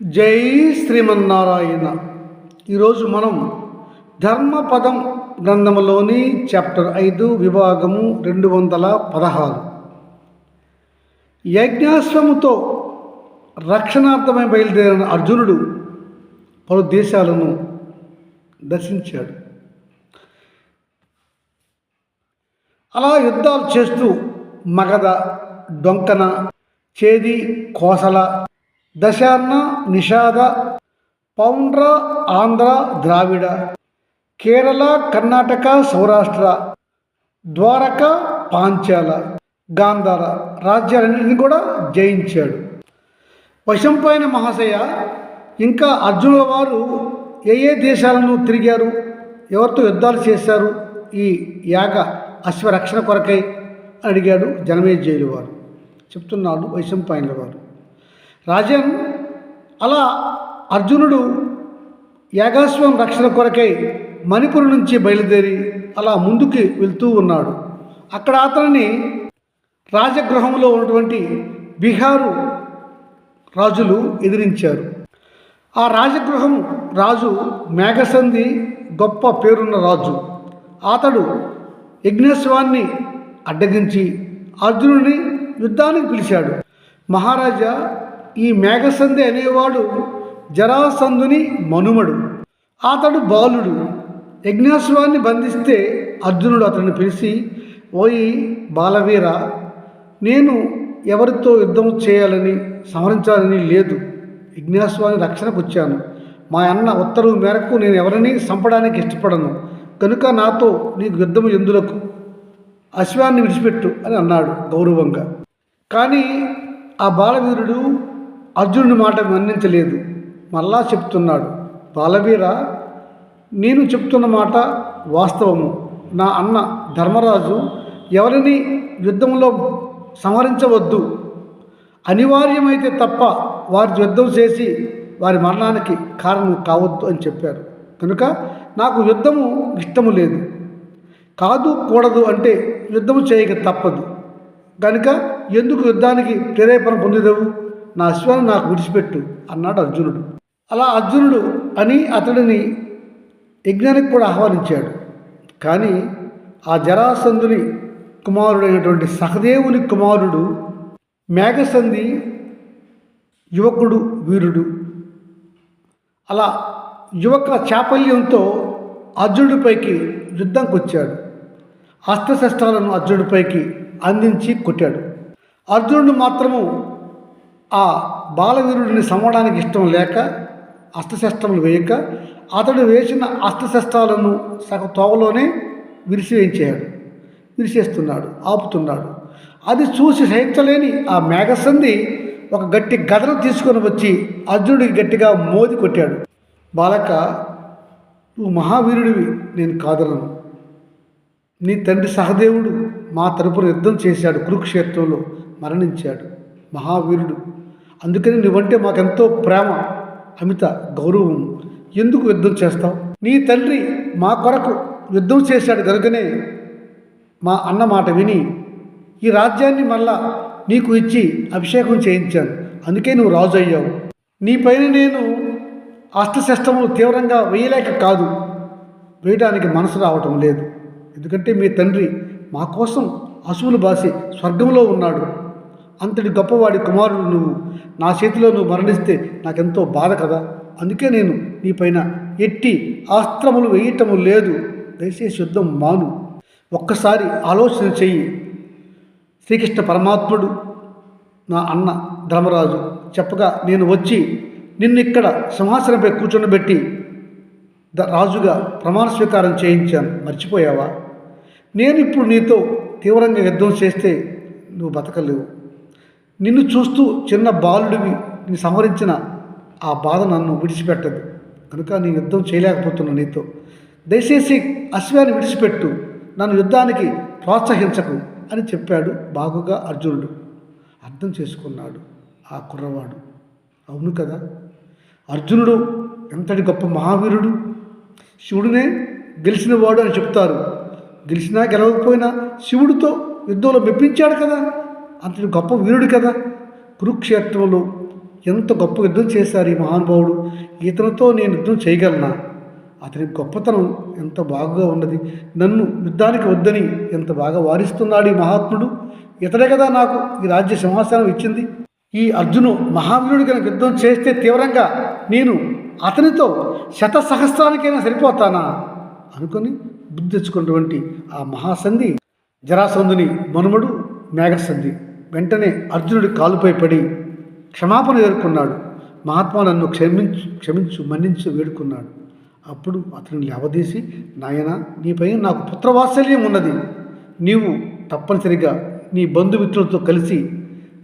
జై శ్రీమన్నారాయణ. ఈరోజు మనం ధర్మపదం గ్రంథములోని చాప్టర్ ఐదు విభాగము రెండు వందల పదహారు. యజ్ఞాశ్వముతో రక్షణార్థమై బయలుదేరిన అర్జునుడు పలు దేశాలను దర్శించాడు. అలా యుద్ధాలు చేస్తూ మగధ డొంకన చేది కోసల దశాన్న నిషాద పౌండ్ర ఆంధ్ర ద్రావిడ కేరళ కర్ణాటక సౌరాష్ట్ర ద్వారక పాంచాల గాంధార రాజ్యాలన్నింటినీ కూడా జయించాడు. వశంపైన మహాశయ ఇంకా అర్జునుల వారు ఏ ఏ దేశాలను తిరిగారు? ఎవరితో యుద్ధాలు చేశారు? ఈ యాగ అశ్వరక్షణ కొరకై అడిగాడు జనమేజయులు వారు. చెప్తున్నాడు వైశంపాయనుల వారు. రాజన్ అలా అర్జునుడు యాగాశ్వం రక్షణ కొరకై మణిపురం నుంచి బయలుదేరి అలా ముందుకి వెళ్తూ ఉన్నాడు. అక్కడ అతనిని రాజగృహంలో ఉన్నటువంటి బీహారు రాజులు ఎదిరించారు. ఆ రాజగృహం రాజు మేఘసంధి గొప్ప పేరున్న రాజు. అతడు యజ్ఞేశ్వాన్ని అడ్డగించి అర్జునుడిని యుద్ధానికి పిలిచాడు. మహారాజా ఈ మేఘసంధి అనేవాడు జరాసంధుని మనుమడు. అతడు బాలుడు. యజ్ఞాశ్వాన్ని బంధిస్తే అర్జునుడు అతన్ని పిలిచి ఓయి బాలవీర నేను ఎవరితో యుద్ధం చేయాలని సమరించాలని లేదు. యజ్ఞాశ్వాన్ని రక్షణకు వచ్చాను మా అన్న ఉత్తర్వు మేరకు నేను ఎవరిని చంపడానికి ఇష్టపడను. కనుక నాతో నీకు యుద్ధం ఎందులకు? అశ్వాన్ని విడిచిపెట్టు అని అన్నాడు గౌరవంగా. కానీ ఆ బాలవీరుడు అర్జునుడి మాట మన్నించలేదు. మళ్ళా చెప్తున్నాడు బాలవీర నేను చెప్తున్న మాట వాస్తవము. నా అన్న ధర్మరాజు ఎవరిని యుద్ధంలో సంహరించవద్దు అనివార్యమైతే తప్ప వారి యుద్ధం చేసి వారి మరణానికి కారణం కావద్దు అని చెప్పారు. కనుక నాకు యుద్ధము ఇష్టము లేదు. కాదు కూడదు అంటే యుద్ధము చేయక తప్పదు. కనుక ఎందుకు యుద్ధానికి ప్రేరేపణ పొందేదవు? నా అశ్వాన్ని నాకు విడిచిపెట్టు అన్నాడు అర్జునుడు. అలా అర్జునుడు అని అతడిని యజ్ఞానికి కూడా ఆహ్వానించాడు. కానీ ఆ జరాసంధుని కుమారుడైనటువంటి సహదేవుని కుమారుడు మేఘసంధి యువకుడు వీరుడు. అలా యువక చాపల్యంతో అర్జునుడిపైకి యుద్ధంకి వచ్చాడు. అస్త్రశస్త్రాలను అర్జునుడిపైకి అందించి కొట్టాడు. అర్జునుడు మాత్రము ఆ బాలవీరుడిని సమడానికి ఇష్టం లేక అస్త్రశస్త్రములు వేయక అతడు వేసిన అస్త్రశస్త్రాలను సగ తోవలోనే విరిసివేయించాడు విరిసేస్తున్నాడు ఆపుతున్నాడు. అది చూసి సహించలేని ఆ మేఘసంధి ఒక గట్టి గదను తీసుకొని వచ్చి అర్జునుడికి గట్టిగా మోది కొట్టాడు. బాలక నువ్వు మహావీరుడివి నేను కాదలను. నీ తండ్రి సహదేవుడు మా తరపున యుద్ధం చేశాడు కురుక్షేత్రంలో మరణించాడు. మహావీరుడు అందుకని నువ్వంటే మాకెంతో ప్రేమ అమిత గౌరవం. ఎందుకు యుద్ధం చేస్తావు? నీ తండ్రి మా కొరకు యుద్ధం చేశాడు కనుకనే మా అన్న మాట విని ఈ రాజ్యాన్ని మళ్ళా నీకు ఇచ్చి అభిషేకం చేయించాను. అందుకే నువ్వు రాజు అయ్యావు. నీ పైన నేను అస్త్రశస్త్రములు తీవ్రంగా వేయలేక కాదు. వేయడానికి మనసు రావటం లేదు. ఎందుకంటే మీ తండ్రి మా కోసం అసువులు బాసి స్వర్గంలో ఉన్నాడు. అంతటి గొప్పవాడి కుమారుడు నువ్వు. నా చేతిలో నువ్వు మరణిస్తే నాకెంతో బాధ కదా? అందుకే నేను నీపైన ఎట్టి ఆస్త్రములు వేయటము లేదు. దయచేసి యుద్ధం మాను. ఒక్కసారి ఆలోచన చెయ్యి. శ్రీకృష్ణ పరమాత్ముడు నా అన్న ధర్మరాజు చెప్పగా నేను వచ్చి నిన్ను ఇక్కడ సింహాసనంపై కూర్చొనబెట్టి ద రాజుగా ప్రమాణ స్వీకారం చేయించాను. మర్చిపోయావా? నేను ఇప్పుడు నీతో తీవ్రంగా యుద్ధం చేస్తే నువ్వు బతకలేవు. నిన్ను చూస్తూ చిన్న బాలుడివి నీ సంహరించిన ఆ బాధ నన్ను విడిచిపెట్టదు. కనుక నేను యుద్ధం చేయలేకపోతున్నా నీతో. దయచేసి అశ్వాన్ని విడిచిపెట్టు. నన్ను యుద్ధానికి ప్రోత్సహించకు అని చెప్పాడు బాగుగా అర్జునుడు. అర్థం చేసుకున్నాడు ఆ కుర్రవాడు. అవును కదా? అర్జునుడు ఎంతటి గొప్ప మహావీరుడు? శివుడినే గెలిచినవాడు అని చెప్తారు. గెలిచినా గెలవకపోయినా శివుడితో యుద్ధంలో మెప్పించాడు కదా? అంతటి గొప్ప వీరుడు కదా. కురుక్షేత్రంలో ఎంత గొప్ప యుద్ధం చేశారు ఈ మహానుభావుడు ఇతనితో నేను యుద్ధం చేయగలనా? అతని గొప్పతనం ఎంత బాగా ఉన్నది. నన్ను యుద్ధానికి వద్దని ఎంత బాగా వారిస్తున్నాడు ఈ మహాత్ముడు. ఇతడే కదా నాకు ఈ రాజ్య సింహాసనం ఇచ్చింది. ఈ అర్జును మహావీరుడు కనుక యుద్ధం చేస్తే తీవ్రంగా నేను అతనితో శత సహస్రానికైనా సరిపోతానా? అనుకొని బుద్ధి తెచ్చుకున్నటువంటి ఆ మహాసంధి జరాసంధుని మనుమడు మేఘసంధి. వెంటనే అర్జునుడి కాలుపై పడి క్షమాపణ వేడుకున్నాడు మహాత్మా నన్ను క్షమించు క్షమించు మన్నించు వేడుకున్నాడు. అప్పుడు అతను లేవదీసి నాయన నీపై నాకు పుత్రవాత్సల్యం ఉన్నది. నీవు తప్పనిసరిగా నీ బంధుమిత్రులతో కలిసి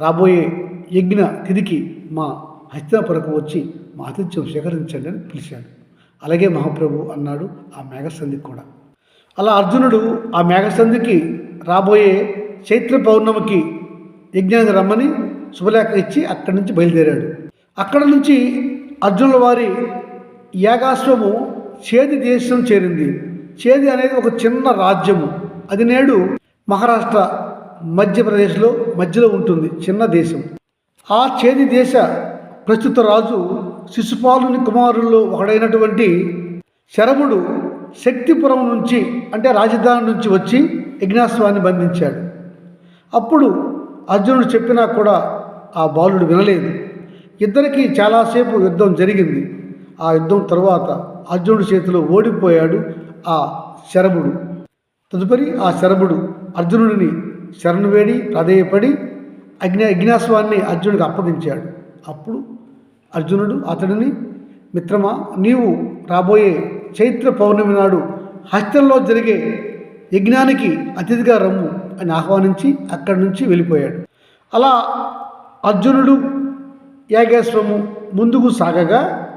రాబోయే యజ్ఞ తిదికి మా హస్తినాపురకు వచ్చి మా ఆతిథ్యం స్వీకరించండి అని పిలిచాడు. అలాగే మహాప్రభు అన్నాడు ఆ మేఘసంధికి కూడా. అలా అర్జునుడు ఆ మేఘసంధికి రాబోయే చైత్ర పౌర్ణమికి యజ్ఞానికి రమ్మని శుభలేఖ ఇచ్చి అక్కడి నుంచి బయలుదేరాడు. అక్కడ నుంచి అర్జునుల వారి యాగాశ్వము చేది దేశం చేరింది. చేది అనేది ఒక చిన్న రాజ్యము. అది నేడు మహారాష్ట్ర మధ్యప్రదేశ్లో మధ్యలో ఉంటుంది చిన్న దేశం. ఆ చేది దేశ ప్రస్తుత రాజు శిశుపాలుని కుమారుల్లో ఒకడైనటువంటి శరభుడు శక్తిపురం నుంచి అంటే రాజధాని నుంచి వచ్చి యజ్ఞాశ్వాన్ని బంధించాడు. అప్పుడు అర్జునుడు చెప్పినా కూడా ఆ బాలుడు వినలేదు. ఇద్దరికీ చాలాసేపు యుద్ధం జరిగింది. ఆ యుద్ధం తరువాత అర్జునుడి చేతిలో ఓడిపోయాడు ఆ శరభుడు. తదుపరి ఆ శరభుడు అర్జునుడిని శరణు వేడి ప్రాధేయపడి అగ్ని అగ్నాస్వాన్ని అర్జునుడికి అప్పగించాడు. అప్పుడు అర్జునుడు అతడిని మిత్రమా నీవు రాబోయే చైత్ర పౌర్ణమి నాడు హస్తంలో జరిగే యజ్ఞానికి అతిథిగా రమ్ము. అని ఆహ్వానించి అక్కడి నుంచి వెళ్ళిపోయాడు. అలా అర్జునుడు యాగేశ్వరము ముందుకు సాగగా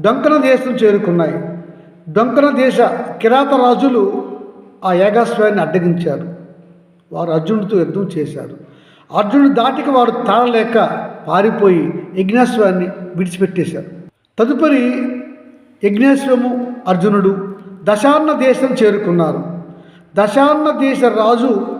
డొంకన దేశం చేరుకున్నాయి. డొంకన దేశ కిరాత రాజులు ఆ యాగాశ్వాన్ని అడ్డగించారు. వారు అర్జునుడితో యుద్ధం చేశారు. అర్జునుడు దాటికి వారు తాళలేక పారిపోయి యజ్ఞాశ్వాన్ని విడిచిపెట్టేశారు. తదుపరి యజ్ఞాశ్వము అర్జునుడు దశాన్న దేశం చేరుకున్నారు. దశాన్న దేశ రాజు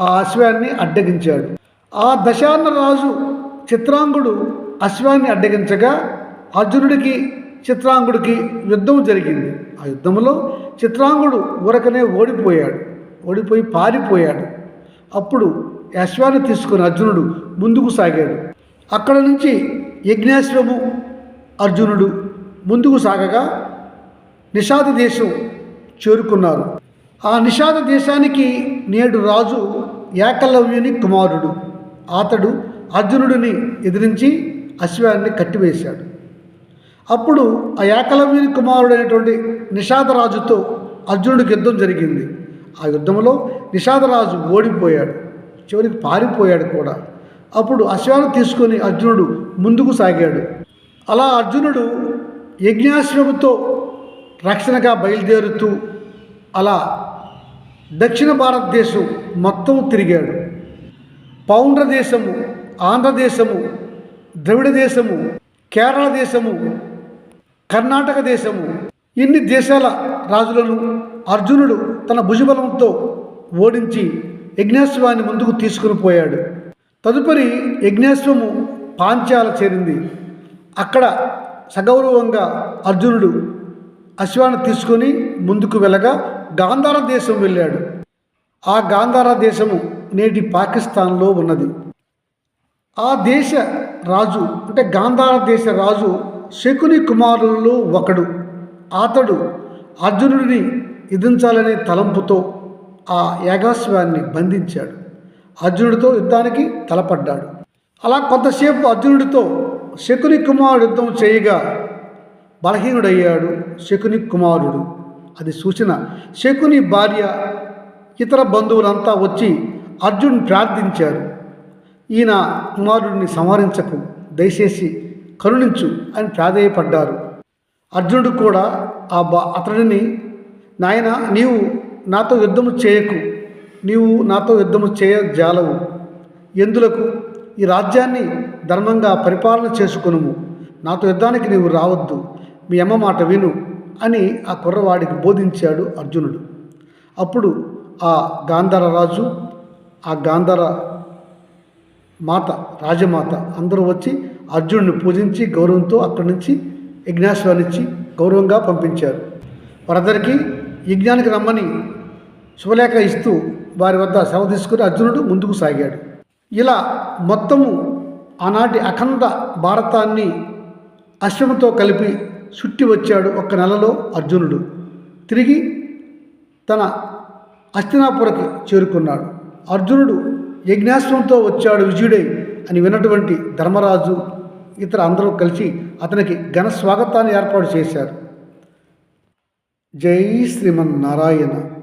ఆ అశ్వాన్ని అడ్డగించాడు. ఆ దశాన్న రాజు చిత్రాంగుడు అశ్వాన్ని అడ్డగించగా అర్జునుడికి చిత్రాంగుడికి యుద్ధం జరిగింది. ఆ యుద్ధంలో చిత్రాంగుడు ఊరకనే ఓడిపోయాడు. ఓడిపోయి పారిపోయాడు. అప్పుడు అశ్వాన్ని తీసుకుని అర్జునుడు ముందుకు సాగాడు. అక్కడ నుంచి యజ్ఞాశ్వము అర్జునుడు ముందుకు సాగగా నిషాద దేశం చేరుకున్నారు. ఆ నిషాద దేశానికి నేడు రాజు ఏకలవ్యుని కుమారుడు. అతడు అర్జునుడిని ఎదిరించి అశ్వాన్ని కట్టివేశాడు. అప్పుడు ఆ ఏకలవ్యుని కుమారుడైనటువంటి నిషాదరాజుతో అర్జునుడికి యుద్ధం జరిగింది. ఆ యుద్ధంలో నిషాదరాజు ఓడిపోయాడు. చివరికి పారిపోయాడు కూడా. అప్పుడు అశ్వాన్ని తీసుకొని అర్జునుడు ముందుకు సాగాడు. అలా అర్జునుడు యజ్ఞాశ్వముతో రక్షణగా బయలుదేరుతూ అలా దక్షిణ భారతదేశం మొత్తం తిరిగాడు. పౌండ్ర దేశము ఆంధ్రదేశము ద్రవిడ దేశము కేరళ దేశము కర్ణాటక దేశము ఇన్ని దేశాల రాజులను అర్జునుడు తన భుజబలంతో ఓడించి యజ్ఞాశ్వాన్ని ముందుకు తీసుకుని పోయాడు. తదుపరి యజ్ఞాశ్వము పాంచాల చేరింది. అక్కడ సగౌరవంగా అర్జునుడు అశ్వాన్ని తీసుకొని ముందుకు వెళ్ళగా గాంధార దేశం వెళ్ళాడు. ఆ గాంధార దేశము నేటి పాకిస్తాన్లో ఉన్నది. ఆ దేశ రాజు అంటే గాంధార దేశ రాజు శకుని కుమారులలో ఒకడు. అతడు అర్జునుడిని ఎదించాలనే తలంపుతో ఆ యాగాశ్వాన్ని బంధించాడు. అర్జునుడితో యుద్ధానికి తలపడ్డాడు. అలా కొంతసేపు అర్జునుడితో శకుని కుమారుడు యుద్ధం చేయగా బలహీనుడయ్యాడు శకుని కుమారుడు. అది సూచన. శకుని భార్య ఇతర బంధువులంతా వచ్చి అర్జున్ ప్రార్థించారు. ఈయన కుమారుడిని సంహరించకు దయచేసి కరుణించు అని ప్రాధేయపడ్డారు. అర్జునుడు కూడా ఆ బా అతడిని నాయన నీవు నాతో యుద్ధము చేయకు నీవు నాతో యుద్ధము చేయ జాలవు ఎందులకు? ఈ రాజ్యాన్ని ధర్మంగా పరిపాలన చేసుకునుము. నాతో యుద్ధానికి నీవు రావద్దు. మీ అమ్మ మాట విను. అని ఆ కుర్రవాడికి బోధించాడు అర్జునుడు. అప్పుడు ఆ గాంధార రాజు ఆ గాంధార మాత రాజమాత అందరూ వచ్చి అర్జునుడిని పూజించి గౌరవంతో అక్కడి నుంచి యజ్ఞాశ్వానిచ్చి గౌరవంగా పంపించారు. వారందరికీ యజ్ఞానికి రమ్మని శుభలేఖ ఇస్తూ వారి వద్ద సెలవు తీసుకుని అర్జునుడు ముందుకు సాగాడు. ఇలా మొత్తము ఆనాటి అఖండ భారతాన్ని అశ్వముతో కలిపి చుట్టి వచ్చాడు ఒక్క నెలలో అర్జునుడు. తిరిగి తన అస్తినాపురకి చేరుకున్నాడు. అర్జునుడు యజ్ఞాశ్వంతో వచ్చాడు విజయుడై అని విన్నటువంటి ధర్మరాజు ఇతర అందరూ కలిసి అతనికి ఘన స్వాగతాన్ని ఏర్పాటు చేశారు. జై శ్రీమన్నారాయణ.